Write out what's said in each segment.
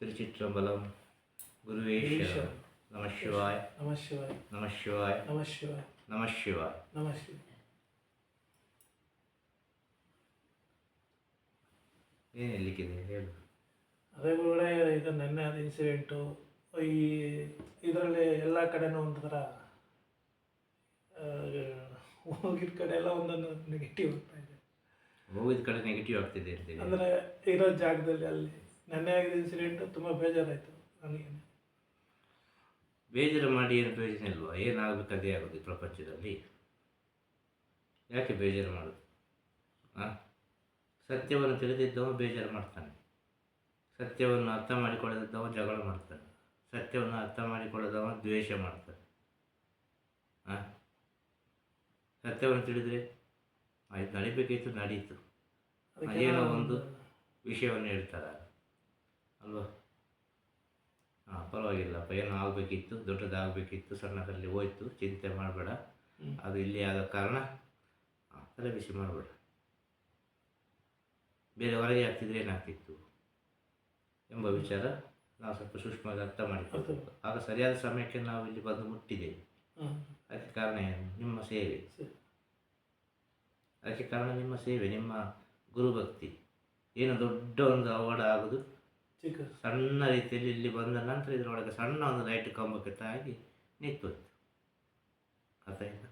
திருச்சிற்றம்பலம் குருவே சரணம். நம சிவாய ನಮ ಶಿವಾಯ நம சிவாய ನಮ ಶಿವಾಯ நம சிவாய ನಮ ಶಿವಾಯ ಏನು ಹೇಳಲಿಕ್ಕಿದೆ ಹೇಳು ಅದೇ ಗುರುಗಳೇ ಈಗ ನೆನ್ನೆ ಅದು ಇನ್ಸಿಡೆಂಟು ಈ ಇದರಲ್ಲಿ ಎಲ್ಲ ಕಡೆನೂ ಒಂಥರ ಆ, ಹೋಗಿದ ಕಡೆ ಎಲ್ಲ ಒಂದೊಂದು ನೆಗೆಟಿವ್ ಆಗ್ತಾ ಇದೆ ಹೋಗಿದ ಕಡೆ ನೆಗೆಟಿವ್ ಆಗ್ತಿದೆ ಅಂತೇಳಿ ಅಂದರೆ ಇರೋ ಜಾಗದಲ್ಲಿ ಅಲ್ಲಿ ನೆನ್ನೆ ಆಗಿದ ಇನ್ಸಿಡೆಂಟ್ ತುಂಬ ಬೇಜಾರಾಯಿತು ನನಗೆ. ಬೇಜಾರು ಮಾಡಿ ಏನು ಪ್ರಯೋಜನ ಇಲ್ವಾ? ಏನಾಗಬೇಕು ಅದೇ ಆಗೋದು ಈ ಪ್ರಪಂಚದಲ್ಲಿ? ಯಾಕೆ ಬೇಜಾರು ಮಾಡೋದು? ಹಾಂ ಸತ್ಯವನ್ನು ತಿಳಿದಿದ್ದವ ಬೇಜಾರು ಮಾಡ್ತಾನೆ. ಸತ್ಯವನ್ನು ಅರ್ಥ ಮಾಡಿಕೊಳ್ಳದಿದ್ದವ ಜಗಳ ಮಾಡ್ತಾನೆ. ಸತ್ಯವನ್ನು ಅರ್ಥ ಮಾಡಿಕೊಳ್ಳದವ ದ್ವೇಷ ಮಾಡ್ತಾನೆ. ಹಾಂ ಸತ್ಯವನ್ನು ತಿಳಿದರೆ ಆಯ್ತು ನಡಿಬೇಕಿತ್ತು ನಡೀತು. ಏನೋ ಒಂದು ವಿಷಯವನ್ನು ಹೇಳ್ತಾರೆ. ಅಲ್ವಾ? ಹಾಂ ಪರವಾಗಿಲ್ಲಪ್ಪ ಏನೋ ಆಗಬೇಕಿತ್ತು ದೊಡ್ಡದಾಗಬೇಕಿತ್ತು ಸಣ್ಣದಲ್ಲಿ ಹೋಯ್ತು ಚಿಂತೆ ಮಾಡಬೇಡ. ಅದು ಇಲ್ಲಿ ಆದ ಕಾರಣ ತಲೆ ಬಿಸಿ ಮಾಡಬೇಡ. ಬೇರೆ ಹೊರಗೆ ಆಗ್ತಿದ್ರೆ ಏನಾಗ್ತಿತ್ತು ಎಂಬ ವಿಚಾರ ನಾವು ಸ್ವಲ್ಪ ಸೂಕ್ಷ್ಮವಾಗಿ ಅರ್ಥ ಮಾಡಿಕೊಳ್ಬೇಕು. ಆಗ ಸರಿಯಾದ ಸಮಯಕ್ಕೆ ನಾವು ಇಲ್ಲಿ ಬಂದು ಮುಟ್ಟಿದ್ದೇವೆ. ಅದಕ್ಕೆ ಕಾರಣ ಏನು? ನಿಮ್ಮ ಸೇವೆ. ಅದಕ್ಕೆ ಕಾರಣ ನಿಮ್ಮ ಸೇವೆ ನಿಮ್ಮ ಗುರುಭಕ್ತಿ. ಏನು ದೊಡ್ಡ ಒಂದು ಅವಘಡ ಆಗೋದು ಚಿಕ್ಕ. ಸಣ್ಣ ರೀತಿಯಲ್ಲಿ ಇಲ್ಲಿ ಬಂದ ನಂತರ ಇದರೊಳಗೆ ಸಣ್ಣ ಒಂದು ಲೈಟ್ ಕಂಬಕ್ಕೆ ತಾಗಿ ನಿಂತು ಅರ್ಥ ಆಯ್ತಾ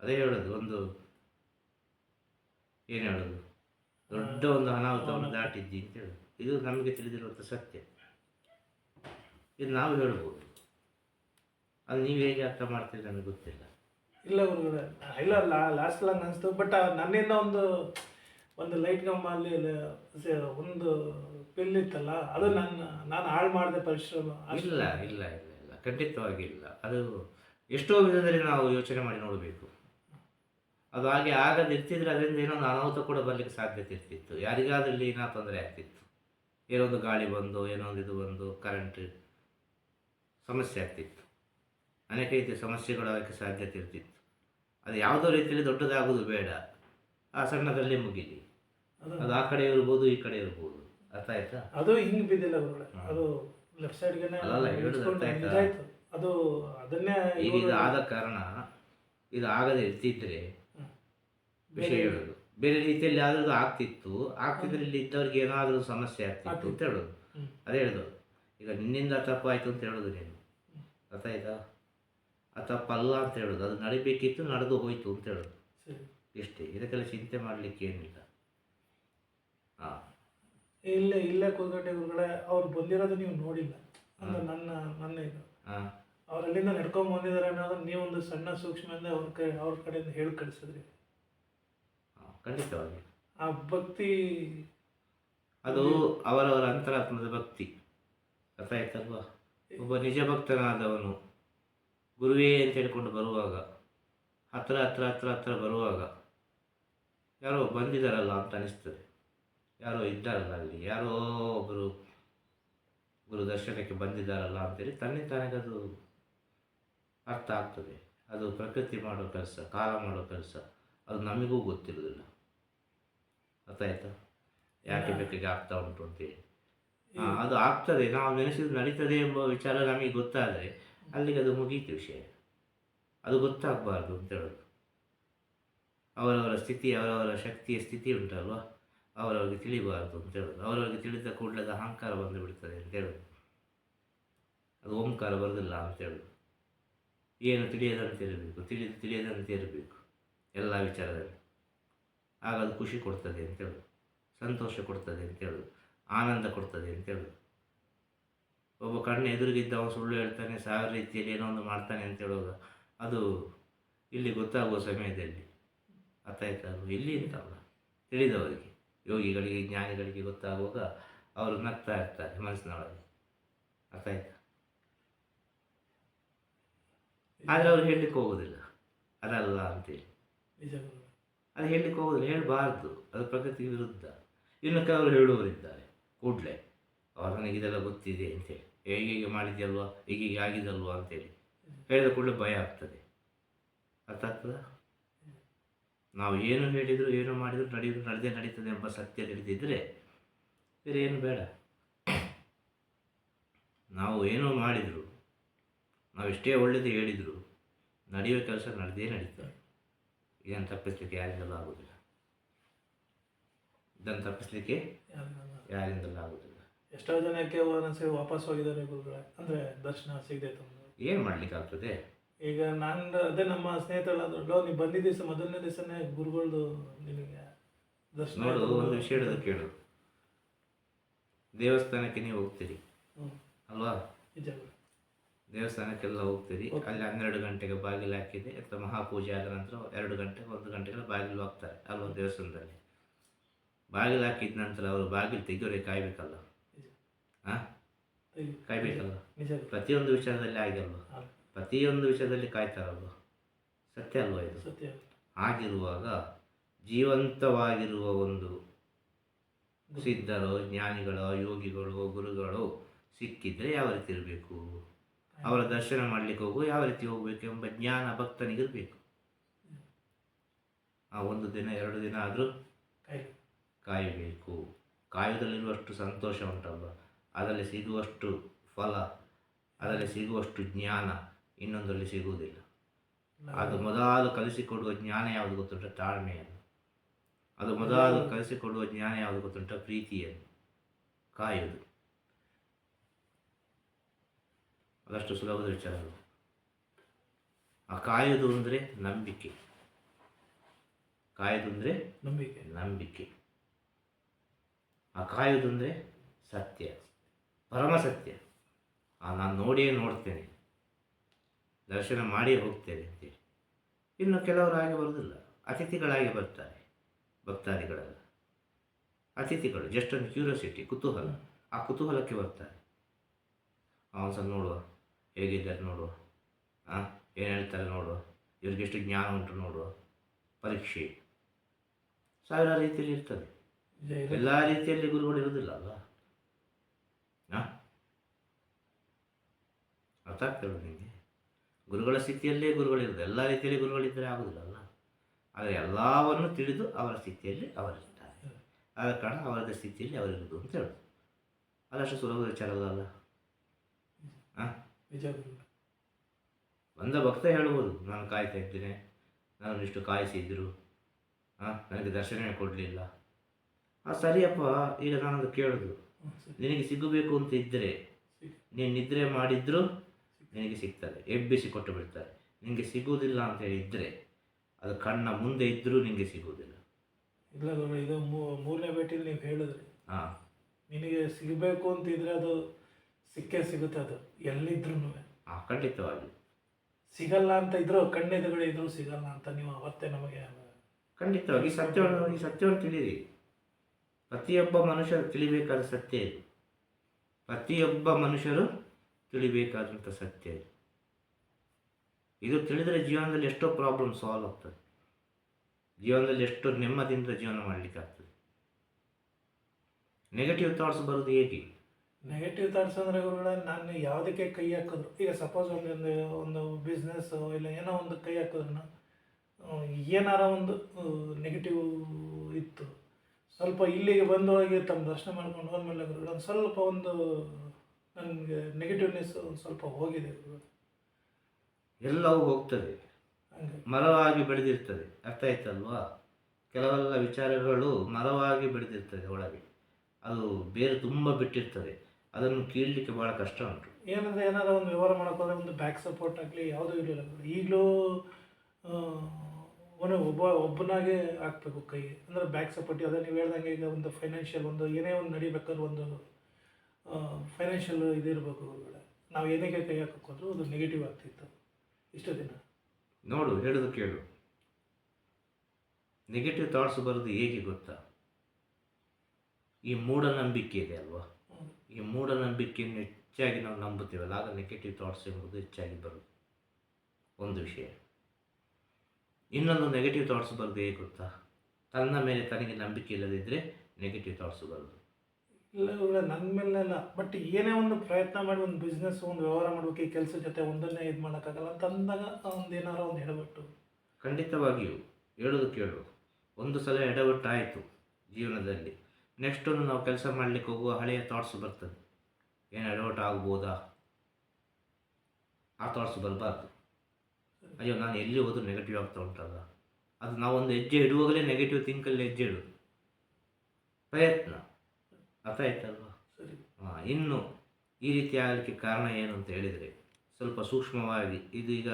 ಅದೇ ಹೇಳೋದು ಒಂದು ಏನು ಹೇಳೋದು? ದೊಡ್ಡ ಒಂದು ಅನಾಹುತವನ್ನು ದಾಟಿದ್ದಿ ಅಂತ ಹೇಳೋದು. ಇದು ನಮಗೆ ತಿಳಿದಿರುವಂಥ ಸತ್ಯ. ಇದು ನಾವು ಹೇಳ್ಬೋದು. ಅದು ನೀವು ಹೇಗೆ ಅರ್ಥ ಮಾಡ್ತೀರಿ ನನಗೆ ಗೊತ್ತಿಲ್ಲ. ಇಲ್ಲ ಗುರುಗಳೇ ಇಲ್ಲ ಲಾಸ್ಟ್ ಅನ್ನಿಸ್ತು ಅನಿಸ್ತು ಬಟ್ ನನ್ನಿಂದ ಒಂದು ಒಂದು ಲೈಟ್ ಕಂಬ ಅಲ್ಲಿ ಒಂದು ಪಿಲ್ ಇತ್ತಲ್ಲ ಅದು ನನ್ನ ನಾನು ಹಾಳು ಮಾಡಿದೆ ಪರಿಶ್ರಮ. ಇಲ್ಲ ಇಲ್ಲ ಇಲ್ಲ ಇಲ್ಲ. ಖಂಡಿತವಾಗಿ ಇಲ್ಲ ಅದು ಎಷ್ಟೋ ವಿಧದಲ್ಲಿ ನಾವು ಯೋಚನೆ ಮಾಡಿ ನೋಡಬೇಕು. ಅದು ಹಾಗೆ ಆಗದಿರ್ತಿದ್ರೆ ಅದರಿಂದ ಏನೋ ಒಂದು ಅನಾಹುತ ಕೂಡ ಬರಲಿಕ್ಕೆ ಸಾಧ್ಯತೆ ಇರ್ತಿತ್ತು. ಯಾರಿಗಾದ್ರೂ ಇಲ್ಲಿ ಏನೋ ತೊಂದರೆ ಆಗ್ತಿತ್ತು. ಏನೊಂದು ಗಾಳಿ ಬಂದು ಏನೋ ಒಂದು ಇದು ಬಂದು ಕರೆಂಟ್ ಸಮಸ್ಯೆ ಆಗ್ತಿತ್ತು. ಅನೇಕ ರೀತಿಯ ಸಮಸ್ಯೆಗಳು ಆಗಕ್ಕೆ ಸಾಧ್ಯತೆ ಇರ್ತಿತ್ತು. ಅದು ಯಾವುದೋ ರೀತಿಯಲ್ಲಿ ದೊಡ್ಡದಾಗೋದು ಬೇಡ. ಆ ಸಣ್ಣದಲ್ಲೇ ಮುಗಿಲಿ. ಅದು ಆ ಕಡೆ ಇರ್ಬೋದು ಈ ಕಡೆ ಇರ್ಬೋದು. ಅರ್ಥ ಆಯ್ತಾ? ಅದು ಹಿಂಗೆ ಬಿದ್ದಿಲ್ಲ ಗುರುಗಳೇ. ಅದು ಲೆಫ್ಟ್ ಸೈಡ್ಗೆ ಅಲ್ಲಲ್ಲ, ಹೇಳುದು ಅರ್ಥ ಆಯ್ತಾ? ಅದು ಅದನ್ನೇ ಈಗ ಇದು ಆದ ಕಾರಣ ಇದು ಆಗದೆ ಇರ್ತಿದ್ರೆ ವಿಷಯ ಬೇರೆ- ಹೇಳೋದು. ಬೇರೆ ರೀತಿಯಲ್ಲಿ ಆದ್ರೂ ಆಗ್ತಿತ್ತು. ಆಗ್ತಿದ್ರೆ ಇಲ್ಲಿ ಇದ್ದವ್ರಿಗೆ ಏನಾದರೂ ಸಮಸ್ಯೆ ಆಗ್ತಿತ್ತು ಅಂತ ಹೇಳೋದು. ಅದೇ ಹೇಳೋದು. ಈಗ ನಿನ್ನಿಂದ ತಪ್ಪಾಯ್ತು ಅಂತ ಹೇಳೋದು ನೀನು. ಅರ್ಥ ಆಯ್ತಾ? ಆ ತಪ್ಪಲ್ಲ ಅಂತ ಹೇಳೋದು. ಅದು ನಡಿಬೇಕಿತ್ತು ನಡೆದು ಹೋಯ್ತು ಅಂತ ಹೇಳೋದು. ಇಷ್ಟೇ ಇದಕ್ಕೆಲ್ಲ ಚಿಂತೆ ಮಾಡಲಿಕ್ಕೆ ಏನಿಲ್ಲ. ಹಾಂ. ಇಲ್ಲೇ ಇಲ್ಲೇ ಕೂತ್ಕೊಂಡೆ ಗುರುಗಳೇ ಅವ್ರು ಬಂದಿರೋದು ನೀವು ನೋಡಿಲ್ಲ. ಅಂದ್ರೆ ನನ್ನ ನನ್ನ ಇದು. ಹಾಂ. ಅವ್ರು ಅಲ್ಲಿಂದ ನಡ್ಕೊಂಡ್ ಬಂದಿದ್ದಾರೆ ಅನ್ನೋದನ್ನ ನೀವೊಂದು ಸಣ್ಣ ಸೂಕ್ಷ್ಮದಿಂದ ಅವ್ರ ಕೈ ಅವ್ರ ಕಡೆಯಿಂದ ಹೇಳಿ ಕಳಿಸಿದ್ರಿ. ಹಾಂ ಖಂಡಿತವಾಗಿ. ಆ ಭಕ್ತಿ ಅದು ಅವರವರ ಅಂತರಾತ್ಮದ ಭಕ್ತಿ. ಅರ್ಥ ಆಯ್ತಲ್ವಾ? ಒಬ್ಬ ನಿಜ ಭಕ್ತನಾದವನು ಗುರುವೇ ಅಂತ ಹೇಳ್ಕೊಂಡು ಬರುವಾಗ ಹತ್ರ ಹತ್ರ ಹತ್ರ ಹತ್ರ ಬರುವಾಗ ಯಾರೋ ಬಂದಿದ್ದಾರಲ್ಲ ಅಂತ ಅನಿಸ್ತದೆ. ಯಾರೋ ಇದ್ದಾರಲ್ಲ ಅಲ್ಲಿ. ಯಾರೋ ಒಬ್ಬರು ಗುರು ದರ್ಶನಕ್ಕೆ ಬಂದಿದ್ದಾರಲ್ಲ ಅಂತೇಳಿ ತನ್ನೇ ತಾನೇ ಅದು ಅರ್ಥ ಆಗ್ತದೆ. ಅದು ಪ್ರಕೃತಿ ಮಾಡೋ ಕೆಲಸ ಕಾಲ ಮಾಡೋ ಕೆಲಸ ಅದು ನಮಗೂ ಗೊತ್ತಿರೋದಿಲ್ಲ ಅರ್ಥ ಆಯ್ತಾ? ಯಾಕೆ ಬೇಕಾಗಿ ಆಗ್ತಾ ಉಂಟು ಅಂತೇಳಿ ಅದು ಆಗ್ತದೆ. ನಾವು ನೆನೆಸಿದ್ದು ನಡೀತದೆ ಎಂಬ ವಿಚಾರ ನಮಗೆ ಗೊತ್ತಾದರೆ ಅಲ್ಲಿಗೆ ಅದು ಮುಗೀತು ವಿಷಯ. ಅದು ಗೊತ್ತಾಗಬಾರ್ದು ಅಂತ ಹೇಳೋದು. ಅವರವರ ಸ್ಥಿತಿ ಅವರವರ ಶಕ್ತಿಯ ಸ್ಥಿತಿ ಉಂಟಲ್ವಾ? ಅವರವರಿಗೆ ತಿಳಿಬಾರ್ದು ಅಂತ ಹೇಳೋದು. ಅವರವರಿಗೆ ತಿಳಿದ ಕೂಡಲೇ ಅಹಂಕಾರ ಬಂದು ಬಿಡ್ತದೆ ಅಂತ ಹೇಳೋದು. ಅದು ಓಂಕಾರ ಬರೋದಿಲ್ಲ ಅಂತ ಹೇಳೋದು. ಏನು ತಿಳಿಯದಂತೆ ಇರಬೇಕು ತಿಳಿದು ತಿಳಿಯದಂತೆ ಇರಬೇಕು, ಎಲ್ಲ ವಿಚಾರದಲ್ಲಿ. ಆಗ ಅದು ಖುಷಿ ಕೊಡ್ತದೆ ಅಂತ ಹೇಳೋದು. ಸಂತೋಷ ಕೊಡ್ತದೆ ಅಂತ ಹೇಳೋದು. ಆನಂದ ಕೊಡ್ತದೆ ಅಂತ ಹೇಳೋದು. ಒಬ್ಬ ಕಣ್ಣು ಅವನು ಸುಳ್ಳು ಹೇಳ್ತಾನೆ, ಸಾವಿರ ರೀತಿಯಲ್ಲಿ ಏನೋ ಒಂದು ಮಾಡ್ತಾನೆ ಅಂತ ಹೇಳುವಾಗ ಅದು ಇಲ್ಲಿ ಗೊತ್ತಾಗುವ ಸಮಯದಲ್ಲಿ ಅರ್ಥ ಆಯ್ತಾ ಇಲ್ಲಿ ಅಂತಲ್ಲ ತಿಳಿದವರಿಗೆ. ಯೋಗಿಗಳಿಗೆ ಜ್ಞಾನಿಗಳಿಗೆ ಗೊತ್ತಾಗುವಾಗ ಅವರು ನಗ್ತಾ ಇರ್ತಾರೆ ಮನಸ್ಸಿನೊಳಗೆ. ಅರ್ಥ ಆಯ್ತಾ? ಆದರೆ ಅವ್ರು ಹೇಳಲಿಕ್ಕೆ ಹೋಗೋದಿಲ್ಲ. ಅದಲ್ಲ ಅಂತೇಳಿ. ಅದು ಹೇಳಲಿಕ್ಕೆ ಹೋಗೋದಿಲ್ಲ. ಹೇಳಬಾರ್ದು. ಅದು ಪ್ರಕೃತಿ ವಿರುದ್ಧ. ಇನ್ನು ಕೆಲವರು ಹೇಳುವವರಿದ್ದಾರೆ. ಕೂಡಲೇ ಅವ್ರು ನನಗೆ ಇದೆಲ್ಲ ಗೊತ್ತಿದೆ ಅಂತೇಳಿ. ಹೇಗೆ ಹೀಗೆ ಮಾಡಿದ್ಯಲ್ವಾ? ಹೀಗೆ ಹೀಗೆ ಆಗಿದಲ್ವಾ? ಅಂತೇಳಿ. ಹೇಳಿದ ಕೂಡಲೇ ಭಯ ಆಗ್ತದೆ. ಅರ್ಥ ಆಗ್ತದ? ನಾವು ಏನು ಹೇಳಿದರೂ ಏನು ಮಾಡಿದರೂ ನಡೆಯುವುದು ನಡೆದೇ ನಡೀತದೆ ಎಂಬ ಸತ್ಯ ತಿಳಿದಿದ್ದರೆ ಬೇರೆ ಏನು ಬೇಡ. ನಾವು ಏನೋ ಮಾಡಿದರು ನಾವು ಎಷ್ಟೇ ಒಳ್ಳೆಯದು ಹೇಳಿದರು ನಡೆಯೋ ಕೆಲಸ ನಡೆದೇ ನಡೀತದೆ ಇದನ್ನು ತಪ್ಪಿಸ್ಲಿಕ್ಕೆ ಯಾರಿಂದಲೂ ಆಗೋದಿಲ್ಲ ಇದನ್ನು ತಪ್ಪಿಸ್ಲಿಕ್ಕೆ. ಯಾರಿಂದಲೂ ಆಗೋದಿಲ್ಲ ಎಷ್ಟೋ ಜನಕ್ಕೆ ಒಂದೊಂದ್ಸರಿ ವಾಪಸ್ ಹೋಗಿದ್ದಾರೆ ಗುರುಗಳೇ. ಅಂದರೆ ದರ್ಶನ ಸಿಗದೆ ತಮ್ಮ ಏನು ಮಾಡ್ಲಿಕ್ಕಾಗ್ತದೆ? ಈಗ ನಾನು ಅದೇ ನಮ್ಮ ಸ್ನೇಹಿತರೆಲ್ಲ ಲೋ ನೀವು ಬಂದಿದ್ದ ದಿವಸ ಮೊದಲನೇ ದಿವಸನೇ ಗುರುಗಳದು ನಿಮಗೆ ದರ್ಶನ ನೋಡು ಒಂದು ವಿಷಯ ಹೇಳಿದ ಕೇಳು. ದೇವಸ್ಥಾನಕ್ಕೆ ನೀವು ಹೋಗ್ತೀರಿ ಅಲ್ವಾ? ನಿಜ. ದೇವಸ್ಥಾನಕ್ಕೆಲ್ಲ ಹೋಗ್ತೀರಿ ಅಲ್ಲಿ ಹನ್ನೆರಡು ಗಂಟೆಗೆ ಬಾಗಿಲು ಹಾಕಿದೆ ಅಥವಾ ಮಹಾಪೂಜೆ ಆದ ನಂತರ ಎರಡು ಗಂಟೆಗೆ ಒಂದು ಗಂಟೆಗೆ ಬಾಗಿಲು ಹೋಗ್ತಾರೆ ಅಲ್ವಾ ದೇವಸ್ಥಾನದಲ್ಲಿ? ಬಾಗಿಲು ಹಾಕಿದ ನಂತರ ಅವರು ಬಾಗಿಲು ತೆಗೆಯೋರೆ ಕಾಯ್ಬೇಕಲ್ಲ ಹಾಂ. ಕಾಯ್ಬೇಕಲ್ಲ ಪ್ರತಿಯೊಂದು ವಿಚಾರದಲ್ಲಿ ಆಗಿಲ್ವಾ ಪ್ರತಿಯೊಂದು ವಿಷಯದಲ್ಲಿ ಕಾಯ್ತಾರಲ್ವ ಸತ್ಯ ಅಲ್ವಾ ಇದು? ಸತ್ಯ. ಆಗಿರುವಾಗ ಜೀವಂತವಾಗಿರುವ ಒಂದು ಸಿದ್ಧರು ಜ್ಞಾನಿಗಳು ಯೋಗಿಗಳು ಗುರುಗಳು ಸಿಕ್ಕಿದ್ರೆ ಯಾವ ರೀತಿ ಇರಬೇಕು? ಅವರ ದರ್ಶನ ಮಾಡಲಿಕ್ಕೆ ಹೋಗು ಯಾವ ರೀತಿ ಹೋಗಬೇಕು ಎಂಬ ಜ್ಞಾನ ಭಕ್ತನಿಗಿರಬೇಕು. ಆ ಒಂದು ದಿನ ಎರಡು ದಿನ ಆದರೂ ಕಾಯಬೇಕು. ಕಾಯುವುದರಲ್ಲಿರುವಷ್ಟು ಸಂತೋಷ ಉಂಟಲ್ವ? ಅದರಲ್ಲಿ ಸಿಗುವಷ್ಟು ಫಲ ಅದರಲ್ಲಿ ಸಿಗುವಷ್ಟು ಜ್ಞಾನ. ಇನ್ನೊಂದರಲ್ಲಿ ಸಿಗುವುದಿಲ್ಲ. ಅದು ಮೊದಲು ಕಲಿಸಿಕೊಡುವ ಜ್ಞಾನ ಯಾವುದು ಗೊತ್ತುಂಟ? ತಾಳ್ಮೆಯನ್ನು. ಅದು ಮೊದಲು ಕಲಿಸಿಕೊಡುವ ಜ್ಞಾನ ಯಾವುದು ಗೊತ್ತುಂಟ? ಪ್ರೀತಿಯನ್ನು. ಕಾಯುವುದು. ಅದಷ್ಟು ಸುಲಭದ ವಿಚಾರ ಅಲ್ಲ ಆ ಕಾಯುವುದು ಅಂದರೆ ನಂಬಿಕೆ. ಕಾಯುವುದು ಅಂದರೆ ನಂಬಿಕೆ. ನಂಬಿಕೆ. ಆ ಕಾಯುವುದು ಅಂದರೆ ಸತ್ಯ. ಪರಮ ಸತ್ಯ. ಆ ನಾನು ನೋಡಿಯೇ ನೋಡ್ತೇನೆ. ದರ್ಶನ ಮಾಡಿ ಹೋಗ್ತೇವೆ ಅಂತೇಳಿ ಇನ್ನು ಕೆಲವರು ಹಾಗೆ ಬರುವುದಿಲ್ಲ ಅತಿಥಿಗಳಾಗಿ ಬರ್ತಾರೆ ಭಕ್ತಾದಿಗಳೆಲ್ಲ. ಅತಿಥಿಗಳು ಜಸ್ಟ್ ಒಂದು ಕ್ಯೂರಿಯಾಸಿಟಿ ಕುತೂಹಲ. ಆ ಕುತೂಹಲಕ್ಕೆ ಬರ್ತಾರೆ. ಅವನು ಸಹ ನೋಡುವ ಹೇಗಿದ್ದಾರೆ ನೋಡುವ ಹಾಂ ಏನು ಹೇಳ್ತಾರೆ ನೋಡುವ ಇವ್ರಿಗೆ ಎಷ್ಟು ಜ್ಞಾನ ಉಂಟು ನೋಡುವ ಪರೀಕ್ಷೆ. ಸಾವಿರ ರೀತಿಯಲ್ಲಿ ಇರ್ತದೆ. ಎಲ್ಲ ರೀತಿಯಲ್ಲಿ ಗುರುಗಳು ಇರುವುದಿಲ್ಲ ಅಲ್ವಾ? ಹಾಂ ಅರ್ಥ ಆಗ್ತದೆ ನಿಮಗೆ? ಗುರುಗಳ ಸ್ಥಿತಿಯಲ್ಲೇ ಗುರುಗಳಿರೋದು ಎಲ್ಲ ರೀತಿಯಲ್ಲಿ ಗುರುಗಳಿದ್ದರೆ ಆಗುವುದಿಲ್ಲಲ್ಲ ಆದರೆ ಎಲ್ಲವನ್ನು ತಿಳಿದು ಅವರ ಸ್ಥಿತಿಯಲ್ಲಿ ಅವರಿರ್ತಾರೆ. ಆದ ಕಾರಣ ಅವರ ಸ್ಥಿತಿಯಲ್ಲಿ ಅವರಿರುವುದು ಅಂತ ಹೇಳೋದು. ಅದಷ್ಟು ಸುಲಭದ ವಿಚಾರ ಅಲ್ಲ ಅಲ್ಲ? ಹಾಂ ಬಂದ ಭಕ್ತ ಹೇಳ್ಬೋದು ನಾನು ಕಾಯ್ತಾ ಇದ್ದೇನೆ ನಾನು ಇಷ್ಟು ಕಾಯಿಸಿದ್ರು ಹಾಂ ನನಗೆ ದರ್ಶನ ಕೊಡಲಿಲ್ಲ. ಹಾಂ ಸರಿಯಪ್ಪ ಈಗ ನಾನು ಕೇಳೋದು. ನಿನಗೆ ಸಿಗಬೇಕು ಅಂತ ಇದ್ದರೆ ನೀನು ನಿದ್ರೆ ಮಾಡಿದ್ರು ನಿನಗೆ ಸಿಗ್ತದೆ. ಎಬ್ಬಿಸಿ ಕೊಟ್ಟು ಬಿಡ್ತಾರೆ. ನಿನಗೆ ಸಿಗುವುದಿಲ್ಲ ಅಂತ ಹೇಳಿದರೆ ಅದು ಕಣ್ಣ ಮುಂದೆ ಇದ್ದರೂ ನಿನಗೆ ಸಿಗುವುದಿಲ್ಲ. ಇಲ್ಲ ಗುರು ಇದು ಮೂರನೇ ಭೇಟಿಲಿ ನೀವು ಹೇಳಿದ್ರಿ. ಹಾಂ. ನಿನಗೆ ಸಿಗಬೇಕು ಅಂತಿದ್ರೆ ಅದು ಸಿಕ್ಕೇ ಸಿಗುತ್ತೆ ಅದು ಎಲ್ಲಿದ್ರೂ ಹಾಂ ಖಂಡಿತವಾಗಿ. ಸಿಗಲ್ಲ ಅಂತ ಇದ್ರು ಕಣ್ಣೆದುರುಗಡೆ ಇದ್ರು ಸಿಗಲ್ಲ ಅಂತ ನೀವು ಅವತ್ತೇ ನಮಗೆ ಖಂಡಿತವಾಗಿ ಸತ್ಯವನ್ನು ಈ ಸತ್ಯವನ್ನು ತಿಳಿಯಿರಿ ಪ್ರತಿಯೊಬ್ಬ ಮನುಷ್ಯರು ತಿಳಿಬೇಕಾದ ಸತ್ಯ ಇದು. ಪ್ರತಿಯೊಬ್ಬ ಮನುಷ್ಯರು ತಿಳಿಬೇಕಾದಂಥ ಸತ್ಯ ಇದು. ಇದು ತಿಳಿದರೆ ಜೀವನದಲ್ಲಿ ಎಷ್ಟೋ ಪ್ರಾಬ್ಲಮ್ ಸಾಲ್ವ್ ಆಗ್ತದೆ. ಜೀವನದಲ್ಲಿ ಎಷ್ಟೋ ನೆಮ್ಮದಿಯಿಂದ ಜೀವನ ಮಾಡಲಿಕ್ಕೆ ಆಗ್ತದೆ. ನೆಗೆಟಿವ್ ಥಾಟ್ಸ್ ಬರೋದು ಹೇಗೆ? ನೆಗೆಟಿವ್ ಥಾಟ್ಸ್ ಅಂದರೆ ಗುರುಗಳೇ, ನಾನು ಯಾವುದಕ್ಕೆ ಕೈ ಹಾಕಿದ್ರು, ಈಗ ಸಪೋಸ್ ಒಂದು ಒಂದು ಬಿಸ್ನೆಸ್ ಇಲ್ಲ ಏನೋ ಒಂದು ಕೈ ಹಾಕಿದ್ರು ಏನಾರ ಒಂದು ನೆಗೆಟಿವ್ ಇತ್ತು. ಸ್ವಲ್ಪ ಇಲ್ಲಿಗೆ ಬಂದು ಹೋಗಿ ತಮ್ಮ ದರ್ಶನ ಮಾಡ್ಕೊಂಡು ಹೋದ್ಮೇಲೆ ಗುರುಗಳು, ಒಂದು ಸ್ವಲ್ಪ ಒಂದು ನನಗೆ ನೆಗೆಟಿವ್ನೆಸ್ ಒಂದು ಸ್ವಲ್ಪ ಹೋಗಿದೆ ಎಲ್ಲವೂ ಹೋಗ್ತದೆ. ಹಂಗೆ ಮರವಾಗಿ ಬೆಳೆದಿರ್ತದೆ. ಅರ್ಥ ಆಯ್ತಲ್ವಾ? ಕೆಲವೆಲ್ಲ ವಿಚಾರಗಳು ಮರವಾಗಿ ಬೆಳೆದಿರ್ತದೆ ಒಳಗೆ. ಅದು ಬೇರೆ ತುಂಬ ಬಿಟ್ಟಿರ್ತದೆ. ಅದನ್ನು ಕೀಳಲಿಕ್ಕೆ ಭಾಳ ಕಷ್ಟ ಉಂಟು. ಏನಂದ್ರೆ ಏನಾರ ಒಂದು ವ್ಯವಹಾರ ಮಾಡೋಕ್ಕೋದ್ರೆ ಒಂದು ಬ್ಯಾಕ್ ಸಪೋರ್ಟ್ ಆಗಲಿ ಯಾವುದೂ ಇರಲಿಲ್ಲ. ಈಗಲೂ ಅವನು ಒಬ್ಬ ಒಬ್ಬನಾಗೆ ಹಾಕ್ಬೇಕು ಕೈ ಅಂದರೆ ಬ್ಯಾಕ್ ಸಪೋರ್ಟ್ ಅದೇ ನೀವು ಹೇಳ್ದಂಗೆ ಈಗ ಒಂದು ಫೈನಾನ್ಷಿಯಲ್ ಒಂದು ಏನೇ ಒಂದು ನಡಿಬೇಕಾದ್ರೆ ಒಂದು ಫೈನಾನ್ಷಿಯಲ್ ಇದಿರಬೇಕು ಒಳಗಡೆ ನಾವು ಏನಕ್ಕೆ ಕೈ ಹಾಕೋದ್ರು ಅದು ನೆಗೆಟಿವ್ ಆಗ್ತಿತ್ತು. ಇಷ್ಟು ದಿನ. ನೋಡು ಹೇಳೋದು ಕೇಳು. ನೆಗೆಟಿವ್ ಥಾಟ್ಸ್ ಬರೋದು ಹೇಗೆ ಗೊತ್ತಾ? ಈ ಮೂಢನಂಬಿಕೆ ಇದೆ ಅಲ್ವಾ. ಈ ಮೂಢನಂಬಿಕೆಯನ್ನು ಹೆಚ್ಚಾಗಿ ನಾವು ನಂಬುತ್ತೇವಲ್ಲ ಆಗ ನೆಗೆಟಿವ್ ಥಾಟ್ಸ್ ಎಂಬುದು ಹೆಚ್ಚಾಗಿ ಬರುತ್ತೆ ಒಂದು ವಿಷಯ. ಇನ್ನೊಂದು ನೆಗೆಟಿವ್ ಥಾಟ್ಸ್ ಬರೋದು ಹೇಗೆ ಗೊತ್ತಾ? ತನ್ನ ಮೇಲೆ ತನಗೆ ನಂಬಿಕೆ ಇಲ್ಲದಿದ್ದರೆ ನೆಗೆಟಿವ್ ಥಾಟ್ಸ್ ಬರೋದು. ಇಲ್ಲ ನನ್ನ ಮೇಲೆಲ್ಲ ಬಟ್ ಏನೇ ಒಂದು ಪ್ರಯತ್ನ ಮಾಡಿ, ಒಂದು ಬಿಸ್ನೆಸ್ ಒಂದು ವ್ಯವಹಾರ ಮಾಡಬೇಕು, ಈ ಕೆಲಸ ಜೊತೆ ಒಂದನ್ನೇ ಇದು ಮಾಡೋಕ್ಕಾಗಲ್ಲ ಅಂತ ಅಂದಾಗ ಒಂದು ಏನಾರ ಒಂದು ಎಡವಟ್ಟು ಖಂಡಿತವಾಗಿಯೂ ಹೇಳೋದು ಕೇಳು ಒಂದು ಸಲ ಎಡವಟ್ಟಾಯಿತು ಜೀವನದಲ್ಲಿ. ನೆಕ್ಸ್ಟ್ ಒಂದು ನಾವು ಕೆಲಸ ಮಾಡಲಿಕ್ಕೆ ಹೋಗುವ ಹಳೆಯ ಥಾಟ್ಸ್ ಬರ್ತದೆ. ಏನು ಎಡವಟ್ ಆಗ್ಬೋದಾ? ಆ ಥಾಟ್ಸ್ ಬರಬಾರ್ದು. ಅಯ್ಯೋ, ನಾನು ಎಲ್ಲಿ ಹೋದ್ರೂ ನೆಗೆಟಿವ್ ಆಗ್ತಾ ಉಂಟಲ್ಲ. ಅದು ನಾವೊಂದು ಹೆಜ್ಜೆ ಇಡುವಾಗಲೇ ನೆಗೆಟಿವ್ ಥಿಂಕಲ್ಲಿ ಹೆಜ್ಜೆ ಇಡೋದು. ಪ್ರಯತ್ನ. ಅರ್ಥ ಆಯ್ತಲ್ವಾ? ಸರಿ. ಹಾಂ ಇನ್ನು ಈ ರೀತಿ ಆಗಲಿಕ್ಕೆ ಕಾರಣ ಏನು ಅಂತ ಹೇಳಿದರೆ ಸ್ವಲ್ಪ ಸೂಕ್ಷ್ಮವಾಗಿ ಇದು ಈಗ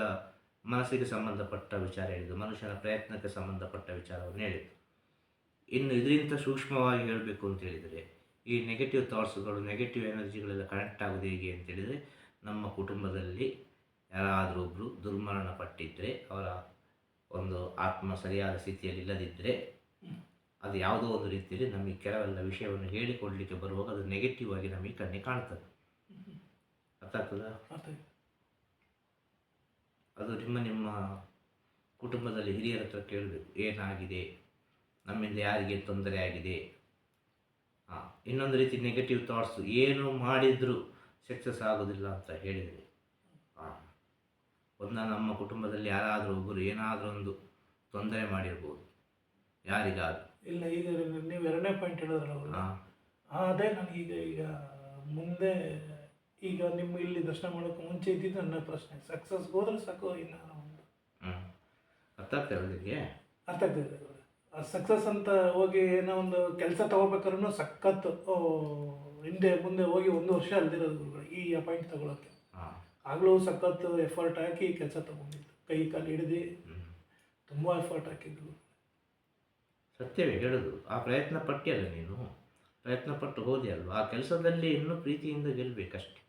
ಮನಸ್ಸಿಗೆ ಸಂಬಂಧಪಟ್ಟ ವಿಚಾರ ಹೇಳಿದ್ದು ಮನುಷ್ಯನ ಪ್ರಯತ್ನಕ್ಕೆ ಸಂಬಂಧಪಟ್ಟ ವಿಚಾರವನ್ನು ಹೇಳಿದ್ದು ಇನ್ನು ಇದರಿಂದ ಸೂಕ್ಷ್ಮವಾಗಿ ಹೇಳಬೇಕು ಅಂತ ಹೇಳಿದರೆ ಈ ನೆಗೆಟಿವ್ ಥಾಟ್ಸ್ಗಳು ನೆಗೆಟಿವ್ ಎನರ್ಜಿಗಳೆಲ್ಲ ಕನೆಕ್ಟ್ ಆಗೋದು ಹೇಗೆ ಅಂತೇಳಿದರೆ ನಮ್ಮ ಕುಟುಂಬದಲ್ಲಿ ಯಾರಾದರೂ ಒಬ್ಬರು ದುರ್ಮರಣ ಪಟ್ಟಿದ್ದರೆ ಅವರ ಒಂದು ಆತ್ಮ ಸರಿಯಾದ ಸ್ಥಿತಿಯಲ್ಲಿ ಇಲ್ಲದಿದ್ದರೆ ಅದು ಯಾವುದೋ ಒಂದು ರೀತಿಯಲ್ಲಿ ನಮಗೆ ಕೆಲವೆಲ್ಲ ವಿಷಯವನ್ನು ಹೇಳಿಕೊಡಲಿಕ್ಕೆ ಬರುವಾಗ ಅದು ನೆಗೆಟಿವ್ ಆಗಿ ನಮಗೆ ಕಣ್ಣಿಗೆ ಕಾಣ್ತದೆ. ಅರ್ಥ ಆಗ್ತದ ಅದು ನಿಮ್ಮ ನಿಮ್ಮ ಕುಟುಂಬದಲ್ಲಿ ಹಿರಿಯರ ಹತ್ರ ಕೇಳಬೇಕು. ಏನಾಗಿದೆ? ನಮ್ಮಿಂದ ಯಾರಿಗೆ ತೊಂದರೆ ಆಗಿದೆ? ಹಾಂ ಇನ್ನೊಂದು ರೀತಿ ನೆಗೆಟಿವ್ ಥಾಟ್ಸ್ ಏನು ಮಾಡಿದರೂ ಸಕ್ಸಸ್ ಆಗೋದಿಲ್ಲ ಅಂತ ಹೇಳಿದರೆ. ಹಾಂ ಒಂದು ನಮ್ಮ ಕುಟುಂಬದಲ್ಲಿ ಯಾರಾದರೂ ಒಬ್ಬರು ಏನಾದರೂ ಒಂದು ತೊಂದರೆ ಮಾಡಿರ್ಬೋದು. ಯಾರಿಗಾದರೂ. ಇಲ್ಲ ಈಗ ನೀವು ಎರಡನೇ ಪಾಯಿಂಟ್ ಹೇಳಿದ್ರಲ್ಲ ಅವರು ಹಾಂ. ಅದೇ ನನಗೀಗ ಈಗ ಮುಂದೆ ಈಗ ನಿಮ್ಮ ಇಲ್ಲಿ ದರ್ಶನ ಮಾಡೋಕೆ ಮುಂಚೆ ಇದ್ದಿದ್ದು ನನ್ನ ಪ್ರಶ್ನೆ. ಸಕ್ಸಸ್ ಹೋದ್ರೆ ಸಾಕು ಇನ್ನು ಒಂದು ಅರ್ಥ ಆಗ್ತದೆ ನಿಮಗೆ? ಅರ್ಥ ಆಗ್ತದೆ ಸಕ್ಸಸ್ ಅಂತ ಹೋಗಿ ಏನೋ ಒಂದು ಕೆಲಸ ತಗೋಬೇಕಾದ್ರೂ ಸಖತ್ತು ಹಿಂದೆ ಮುಂದೆ ಹೋಗಿ ಒಂದು ವರ್ಷ ಅಲ್ದಿರೋದು ಗುರುಗಳು ಈ ಅಪಾಯಿಂಟ್ ತಗೊಳಕ್ಕೆ. ಆಗಲೂ ಸಖತ್ತು ಎಫರ್ಟ್ ಹಾಕಿ ಕೆಲಸ ತಗೊಂಡಿದ್ದು. ಕೈ ಕಾಲು ಹಿಡಿದು ತುಂಬ ಎಫರ್ಟ್ ಹಾಕಿದ್ದು ಸತ್ಯವೇ ಹೇಳೋದು. ಆ ಪ್ರಯತ್ನ ಪಟ್ಟಿಯಲ್ಲ ನೀನು? ಪ್ರಯತ್ನ ಪಟ್ಟು ಹೋದೆ ಅಲ್ವಾ? ಆ ಕೆಲಸದಲ್ಲಿ ಇನ್ನೂ ಪ್ರೀತಿಯಿಂದ ಗೆಲ್ಲಬೇಕಷ್ಟೆ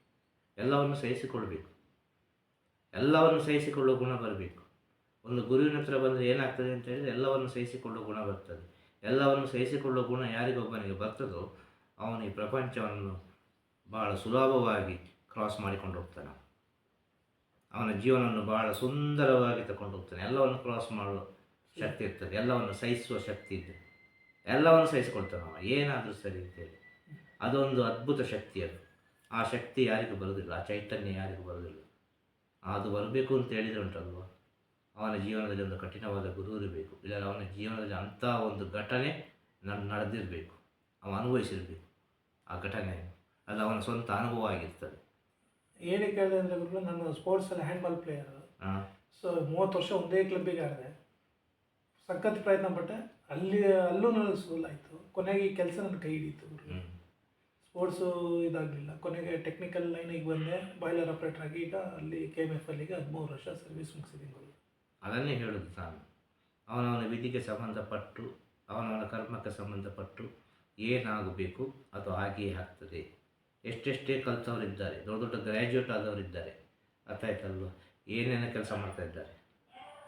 ಎಲ್ಲವನ್ನು ಸಹಿಸಿಕೊಳ್ಬೇಕು. ಎಲ್ಲವನ್ನು ಸಹಿಸಿಕೊಳ್ಳುವ ಗುಣ ಬರಬೇಕು. ಒಂದು ಗುರುವಿನ ಹತ್ರ ಬಂದರೆ ಏನಾಗ್ತದೆ ಅಂತ ಹೇಳಿದರೆ ಎಲ್ಲವನ್ನು ಸಹಿಸಿಕೊಳ್ಳುವ ಗುಣ ಬರ್ತದೆ. ಎಲ್ಲವನ್ನು ಸಹಿಸಿಕೊಳ್ಳುವ ಗುಣ ಯಾರಿಗೊಬ್ಬನಿಗೆ ಬರ್ತದೋ ಅವನು ಈ ಪ್ರಪಂಚವನ್ನು ಬಹಳ ಸುಲಭವಾಗಿ ಕ್ರಾಸ್ ಮಾಡಿಕೊಂಡು ಹೋಗ್ತಾನೆ. ಅವನ ಜೀವನವನ್ನು ಬಹಳ ಸುಂದರವಾಗಿ ತಗೊಂಡು ಹೋಗ್ತಾನೆ. ಎಲ್ಲವನ್ನು ಕ್ರಾಸ್ ಮಾಡುವ ಶಕ್ತಿ ಇರ್ತದೆ. ಎಲ್ಲವನ್ನು ಸಹಿಸುವ ಶಕ್ತಿ ಇದೆ ಎಲ್ಲವನ್ನು ಸಹಿಸಿಕೊಳ್ತಾನೆ ಅವ ಏನಾದರೂ ಸರಿ ಅಂತೇಳಿ ಅದೊಂದು ಅದ್ಭುತ ಶಕ್ತಿ ಅದು. ಆ ಶಕ್ತಿ ಯಾರಿಗೂ ಬರೋದಿಲ್ಲ ಆ ಚೈತನ್ಯ ಯಾರಿಗೂ ಬರೋದಿಲ್ಲ ಅದು ಬರಬೇಕು ಅಂತ ಹೇಳಿದರೆ ಉಂಟಲ್ವ? ಅವನ ಜೀವನದಲ್ಲಿ ಒಂದು ಕಠಿಣವಾದ ಗುರು ಇರಬೇಕು. ಇಲ್ಲ ಅವನ ಜೀವನದಲ್ಲಿ ಅಂಥ ಒಂದು ಘಟನೆ ನಡೆದಿರಬೇಕು. ಅವ ಅನುಭವಿಸಿರಬೇಕು. ಆ ಘಟನೆ ಅದು ಅವನ ಸ್ವಂತ ಅನುಭವ ಆಗಿರ್ತದೆ. ಏನಕ್ಕೆ ಹೇಳಿದೆ ಅಂದರೆ ಗುರು ನಾನು ಸ್ಪೋರ್ಟ್ಸಲ್ಲಿ ಹ್ಯಾಂಡ್ಬಾಲ್ ಪ್ಲೇಯರ್ ಹಾಂ ಸೊ ಮೂವತ್ತು ವರ್ಷ ಒಂದೇ ಕ್ಲಬ್ಬಿಗೆ ಆಡಿದೆ. ಸಖತ್ ಪ್ರಯತ್ನ ಪಟ್ಟೆ. ಅಲ್ಲಿ ಅಲ್ಲೂ ನನಗೆ ಸೋಲ್ ಆಯಿತು. ಕೊನೆಗೆ ಈ ಕೆಲಸ ನನ್ನ ಕೈ ಹಿಡಿತು. ಸ್ಪೋರ್ಟ್ಸು ಇದಾಗಲಿಲ್ಲ. ಕೊನೆಗೆ ಟೆಕ್ನಿಕಲ್ ಲೈನಿಗೆ ಬಂದೆ. ಬಾಯ್ಲರ್ ಆಪ್ರೇಟರ್ ಆಗಿ ಈಗ ಅಲ್ಲಿ ಕೆ ಎಂ ಎಫ್ ಅಲ್ಲಿಗೆ ಹದಿಮೂರು ವರ್ಷ ಸರ್ವಿಸ್ ಮುಗಿಸಿದ್ದೀನಿ ಅದನ್ನೇ ಹೇಳೋದು ತಾನು. ಅವನವನ ವಿಧಿಗೆ ಸಂಬಂಧಪಟ್ಟು ಅವನವನ ಕರ್ಮಕ್ಕೆ ಸಂಬಂಧಪಟ್ಟು ಏನಾಗಬೇಕು ಅದು ಹಾಗೆಯೇ ಆಗ್ತದೆ. ಎಷ್ಟೆಷ್ಟೇ ಕಲಿತವರಿದ್ದಾರೆ ದೊಡ್ಡ ದೊಡ್ಡ ಗ್ರ್ಯಾಜುಯೇಟ್ ಆದವರಿದ್ದಾರೆ. ಅರ್ಥ ಆಯ್ತಲ್ವ? ಏನೇನೋ ಕೆಲಸ ಮಾಡ್ತಾ ಇದ್ದಾರೆ.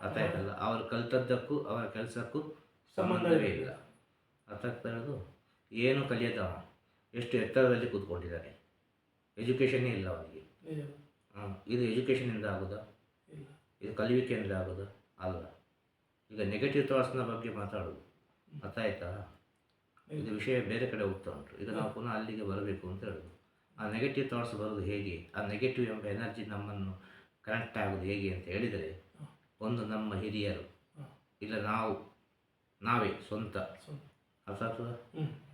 ಅರ್ಥ ಆಯ್ತಲ್ಲ? ಅವರು ಕಲ್ತದ್ದಕ್ಕೂ ಅವರ ಕೆಲಸಕ್ಕೂ ಸಂಬಂಧವೇ ಇಲ್ಲ. ಅರ್ಥ ಆಗ್ತಾ ಇರೋದು? ಏನು ಕಲಿಯದ ಎಷ್ಟು ಎತ್ತರದಲ್ಲಿ ಕೂತ್ಕೊಂಡಿದ್ದಾರೆ ಎಜುಕೇಷನ್ನೇ ಇಲ್ಲ ಅವರಿಗೆ ಹಾಂ ಇದು ಎಜುಕೇಷನಿಂದ ಆಗೋದಾ? ಇದು ಕಲಿವಿಕೆಯಿಂದ ಆಗೋದಾ? ಅಲ್ಲ. ಈಗ ನೆಗೆಟಿವ್ ಥಾಟ್ಸ್ನ ಬಗ್ಗೆ ಮಾತಾಡೋದು. ಅರ್ಥ ಆಯ್ತಾ? ಇದು ವಿಷಯ ಬೇರೆ ಕಡೆ ಹೋಗ್ತಾ ಉಂಟು. ಈಗ ನಾವು ಪುನಃ ಅಲ್ಲಿಗೆ ಬರಬೇಕು ಅಂತ ಹೇಳೋದು. ಆ ನೆಗೆಟಿವ್ ಥಾಟ್ಸ್ ಬರೋದು ಹೇಗೆ? ಆ ನೆಗೆಟಿವ್ ಎಂಬ ಎನರ್ಜಿ ನಮ್ಮನ್ನು ಕನೆಕ್ಟ್ ಆಗೋದು ಹೇಗೆ ಅಂತ ಹೇಳಿದರೆ ಒಂದು ನಮ್ಮ ಹಿರಿಯರು. ಇಲ್ಲ ನಾವು ನಾವೇ ಸ್ವಂತ. ಅರ್ಥಾತ್ ಅರ್ಥ ಆಗ್ತದ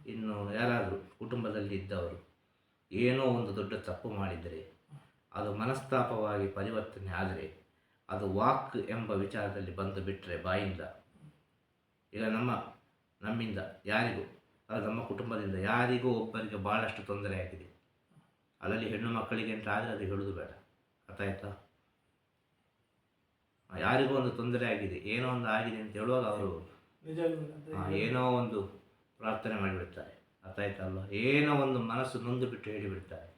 ಇನ್ನು ಯಾರಾದರೂ ಕುಟುಂಬದಲ್ಲಿ ಇದ್ದವರು ಏನೋ ಒಂದು ದೊಡ್ಡ ತಪ್ಪು ಮಾಡಿದರೆ ಅದು ಮನಸ್ತಾಪವಾಗಿ ಪರಿವರ್ತನೆ ಆದರೆ ಅದು ವಾಕ್ ಎಂಬ ವಿಚಾರದಲ್ಲಿ ಬಂದು ಬಿಟ್ಟರೆ ಬಾಯಿಂದ ಈಗ ನಮ್ಮ ನಮ್ಮಿಂದ ಯಾರಿಗೂ ಅದು ನಮ್ಮ ಕುಟುಂಬದಿಂದ ಯಾರಿಗೂ ಒಬ್ಬರಿಗೆ ಭಾಳಷ್ಟು ತೊಂದರೆ ಆಗಿದೆ. ಅದರಲ್ಲಿ ಹೆಣ್ಣು ಮಕ್ಕಳಿಗೆ ಅಂತ ಆದರೆ ಅದು ಹೇಳೋದು ಬೇಡ. ಅರ್ಥ ಆಯ್ತಾ? ಯಾರಿಗೂ ಒಂದು ತೊಂದರೆ ಆಗಿದೆ ಏನೋ ಒಂದು ಆಗಿದೆ ಅಂತ ಹೇಳುವಾಗ ಅವರು ಏನೋ ಒಂದು ಪ್ರಾರ್ಥನೆ ಮಾಡಿಬಿಡ್ತಾರೆ. ಅರ್ಥ ಆಯ್ತಲ್ವ ಏನೋ ಒಂದು ಮನಸ್ಸು ನೊಂದು ಬಿಟ್ಟು ಹೇಳಿಬಿಡ್ತಾರೆ.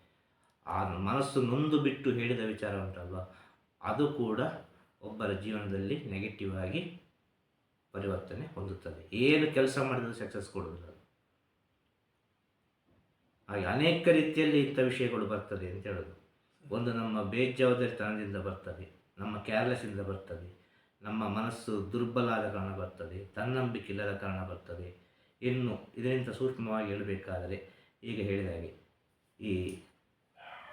ಆ ಮನಸ್ಸು ನೊಂದು ಬಿಟ್ಟು ಹೇಳಿದ ವಿಚಾರ ಉಂಟಲ್ವ? ಅದು ಕೂಡ ಒಬ್ಬರ ಜೀವನದಲ್ಲಿ ನೆಗೆಟಿವ್ ಆಗಿ ಪರಿವರ್ತನೆ ಹೊಂದುತ್ತದೆ. ಏನು ಕೆಲಸ ಮಾಡಿದರೂ ಸಕ್ಸಸ್ ಕೊಡುವುದಿಲ್ಲ. ಹಾಗೆ ಅನೇಕ ರೀತಿಯಲ್ಲಿ ಇಂಥ ವಿಷಯಗಳು ಬರ್ತದೆ ಅಂತ ಹೇಳೋದು. ಒಂದು ನಮ್ಮ ಬೇಜವಾಬ್ದಾರಿತನದಿಂದ ಬರ್ತದೆ. ನಮ್ಮ ಕೇರ್ಲೆಸ್ಸಿಂದ ಬರ್ತದೆ. ನಮ್ಮ ಮನಸ್ಸು ದುರ್ಬಲ ಆದ ಕಾರಣ ಬರ್ತದೆ. ತನ್ನಂಬಿಕೆ ಇಲ್ಲದ ಕಾರಣ ಬರ್ತದೆ. ಇನ್ನು ಇದರಿಂದ ಸೂಕ್ಷ್ಮವಾಗಿ ಹೇಳಬೇಕಾದರೆ ಈಗ ಹೇಳಿದ ಹಾಗೆ ಈ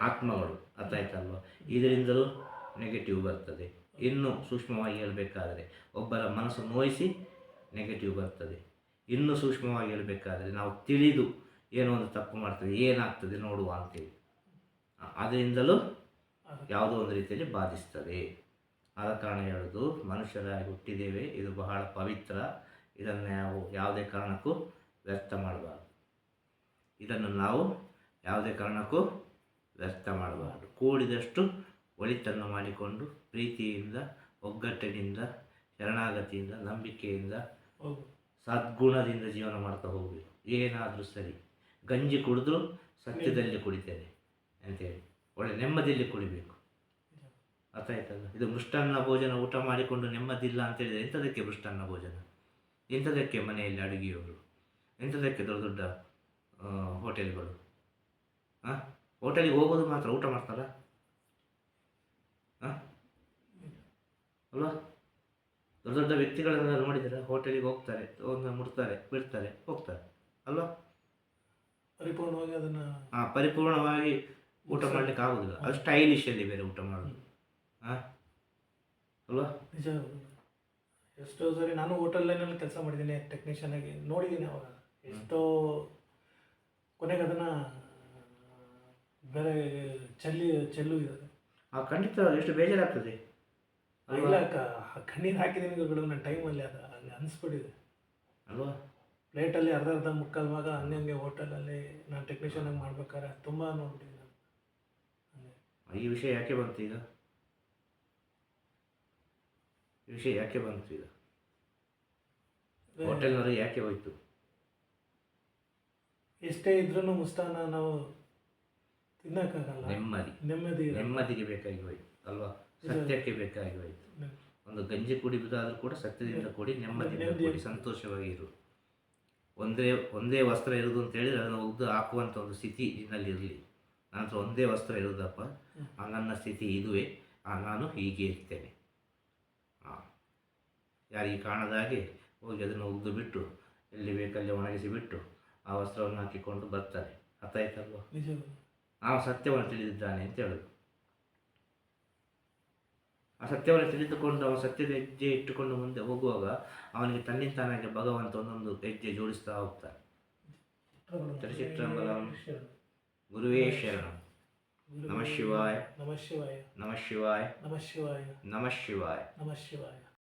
ಆತ್ಮಗಳು, ಅರ್ಥ ಆಯ್ತಲ್ವ? ಇದರಿಂದಲೂ ನೆಗೆಟಿವ್ ಬರ್ತದೆ. ಇನ್ನು ಸೂಕ್ಷ್ಮವಾಗಿ ಹೇಳಬೇಕಾದರೆ ಒಬ್ಬರ ಮನಸ್ಸು ನೋಯಿಸಿ ನೆಗೆಟಿವ್ ಬರ್ತದೆ. ಇನ್ನೂ ಸೂಕ್ಷ್ಮವಾಗಿ ಹೇಳಬೇಕಾದರೆ ನಾವು ತಿಳಿದು ಏನೋ ಒಂದು ತಪ್ಪು ಮಾಡ್ತದೆ, ಏನಾಗ್ತದೆ ನೋಡುವ ಅಂತೇಳಿ. ಅದರಿಂದಲೂ ಯಾವುದೋ ಒಂದು ರೀತಿಯಲ್ಲಿ ಬಾಧಿಸ್ತದೆ. ಆದ ಕಾರಣ ಹೇಳೋದು ಮನುಷ್ಯರಾಗಿ ಹುಟ್ಟಿದ್ದೇವೆ ಇದು ಬಹಳ ಪವಿತ್ರ ಇದನ್ನು ನಾವು ಯಾವುದೇ ಕಾರಣಕ್ಕೂ ವ್ಯರ್ಥ ಮಾಡಬಾರ್ದು. ಇದನ್ನು ನಾವು ಯಾವುದೇ ಕಾರಣಕ್ಕೂ ವ್ಯರ್ಥ ಮಾಡಬಾರ್ದು. ಕೂಡಿದಷ್ಟು ಒಳಿತನ್ನು ಮಾಡಿಕೊಂಡು ಪ್ರೀತಿಯಿಂದ ಒಗ್ಗಟ್ಟಿನಿಂದ ಶರಣಾಗತಿಯಿಂದ ನಂಬಿಕೆಯಿಂದ ಸದ್ಗುಣದಿಂದ ಜೀವನ ಮಾಡ್ತಾ ಹೋಗಬೇಕು. ಏನಾದರೂ ಸರಿ. ಗಂಜಿ ಕುಡಿದ್ರು ಸತ್ಯದಲ್ಲಿ ಕುಡಿತೇನೆ ಅಂತೇಳಿ. ಒಳ್ಳೆ ನೆಮ್ಮದಿಯಲ್ಲಿ ಕುಡಿಬೇಕು ಅರ್ಥ ಆಯ್ತಲ್ಲ ಇದು ಮೃಷ್ಟಾನ್ನ ಭೋಜನ ಊಟ ಮಾಡಿಕೊಂಡು ನೆಮ್ಮದಿಲ್ಲ ಅಂತೇಳಿದರೆ ಎಂಥದಕ್ಕೆ ಮೃಷ್ಟಾನ್ನ ಭೋಜನ? ಎಂಥದಕ್ಕೆ ಮನೆಯಲ್ಲಿ ಅಡುಗೆಯವರು? ಎಂಥದಕ್ಕೆ ದೊಡ್ಡ ದೊಡ್ಡ ಹೋಟೆಲ್ಗಳು? ಹಾಂ ಹೋಟೆಲಿಗೆ ಹೋಗೋದು ಮಾತ್ರ ಊಟ ಮಾಡ್ತಾರಾ? ಹಾಂ ಅಲ್ವಾ? ದೊಡ್ಡ ದೊಡ್ಡ ವ್ಯಕ್ತಿಗಳನ್ನೆಲ್ಲ ನೋಡಿದರೆ ಹೋಟೆಲಿಗೆ ಹೋಗ್ತಾರೆ ಒಂದು ಮುಡ್ತಾರೆ ಬಿಡ್ತಾರೆ ಹೋಗ್ತಾರೆ. ಅಲ್ವಾ? ಪರಿಪೂರ್ಣವಾಗಿ ಅದನ್ನು ಹಾಂ ಪರಿಪೂರ್ಣವಾಗಿ ಊಟ ಮಾಡ್ಲಿಕ್ಕೆ ಆಗೋದಿಲ್ಲ. ಅದು ಸ್ಟೈಲಿಶಲ್ಲಿ ಬೇರೆ ಊಟ ಮಾಡೋದು. ಹಾಂ ಅಲ್ವಾ? ನಿಜ. ಎಷ್ಟೋ ಸರಿ ನಾನು ಹೋಟೆಲ್ ಲೈನಲ್ಲಿ ಕೆಲಸ ಮಾಡಿದ್ದೀನಿ ಟೆಕ್ನಿಷಿಯನ್ ಆಗಿ. ನೋಡಿದ್ದೀನಿ ಅವಾಗ. ಎಷ್ಟೋ ಕೊನೆಗೆ ಅದನ್ನು ಬೇರೆ ಚೆಲ್ಲಿ ಚೆಲ್ಲು ಇದೆ. ಆ ಖಂಡಿತ ಎಷ್ಟು ಬೇಜಾರಾಗ್ತದೆ. ಇಲ್ಲ ಅಕ್ಕ ಕಣ್ಣೀರು ಹಾಕಿದ್ದೀನಿ ಗುರು ನನ್ನ ಟೈಮಲ್ಲಿ ಅದು ಅಲ್ಲಿ ಅನಿಸ್ಬಿಟ್ಟಿದೆ. ಅಲ್ವಾ? ಪ್ಲೇಟಲ್ಲಿ ಅರ್ಧ ಅರ್ಧ ಮುಕ್ಕಾಲು ಭಾಗ ಹಂಗೆ ಹಂಗೆ ಹೋಟೆಲಲ್ಲಿ ನಾನು ಟೆಕ್ನಿಷಿಯನ್ ಆಗಿ ಮಾಡ್ಬೇಕಾದ್ರೆ ತುಂಬ ಹಂಗೆ ಈ ವಿಷಯ ಯಾಕೆ ಬಂತು ಈಗ ಈ ವಿಷಯ ಯಾಕೆ ಬಂತು ಈಗ ಹೋಟೆಲ್ನವ್ರಿಗೆ ಯಾಕೆ ಹೋಯ್ತು? ಎಷ್ಟೇ ಇದ್ರೂ ಮುಸ್ತಾನ ನಾವು ತಿನ್ನಕ್ಕಾಗಲ್ಲ. ನೆಮ್ಮದಿ. ನೆಮ್ಮದಿ ನೆಮ್ಮದಿಗೆ ಬೇಕಾಗಿ ಹೋಯ್ತು ಅಲ್ವಾ? ಸತ್ಯಕ್ಕೆ ಬೇಕಾಗಿ ಹೋಯ್ತು. ಒಂದು ಗಂಜಿ ಕುಡಿಯುವುದಾದ್ರೂ ಕೂಡ ಸತ್ಯದಿಂದ ಕೂಡಿ ನೆಮ್ಮದಿಯಿಂದ ನೆಮ್ಮದಿ- ಕೂಡಿ ಸಂತೋಷವಾಗಿ ಇರು. ಒಂದೇ ಒಂದೇ ವಸ್ತ್ರ ಇರುವುದು ಅಂತ ಹೇಳಿದ್ರೆ ಅದನ್ನು ಉದ್ದು ಹಾಕುವಂಥ ಒಂದು ಸ್ಥಿತಿ ಹತ್ರ ಒಂದೇ ವಸ್ತ್ರ ಇರೋದಪ್ಪ ಆ ನನ್ನ ಸ್ಥಿತಿ ಇದುವೆ. ಆ ನಾನು ಹೀಗೆ ಇರ್ತೇನೆ. ಹಾಂ ಯಾರಿಗೆ ಕಾಣದ ಹಾಗೆ ಹೋಗಿ ಅದನ್ನು ಒಗ್ದು ಬಿಟ್ಟು ಎಲ್ಲಿ ಬೇಕಲ್ಲಿ ಒಣಗಿಸಿ ಬಿಟ್ಟು ಆ ವಸ್ತ್ರವನ್ನು ಹಾಕಿಕೊಂಡು ಬರ್ತಾನೆ ಅರ್ಥ ಆಯ್ತಲ್ವ? ಆ ಸತ್ಯವನ್ನು ತಿಳಿದಿದ್ದಾನೆ ಅಂತ ಹೇಳೋದು. ಆ ಸತ್ಯವನ್ನು ತಿಳಿದುಕೊಂಡು ಅವನು ಸತ್ಯದ ಹೆಜ್ಜೆ ಇಟ್ಟುಕೊಂಡು ಮುಂದೆ ಹೋಗುವಾಗ ಅವನಿಗೆ ತನ್ನಿಂದ ತಾನಾಗೆ ಭಗವಂತ ಒಂದೊಂದು ಹೆಜ್ಜೆ ಜೋಡಿಸ್ತಾ ಹೋಗ್ತಾನೆ. ತಿರುಚಿಟ್ಟಂಬಲಂ. గురువే శరణం. నమ శివాయ. నమ శివాయ. నమ శివాయ. నమ శివాయ. నమ శివాయ. నమ శివాయ.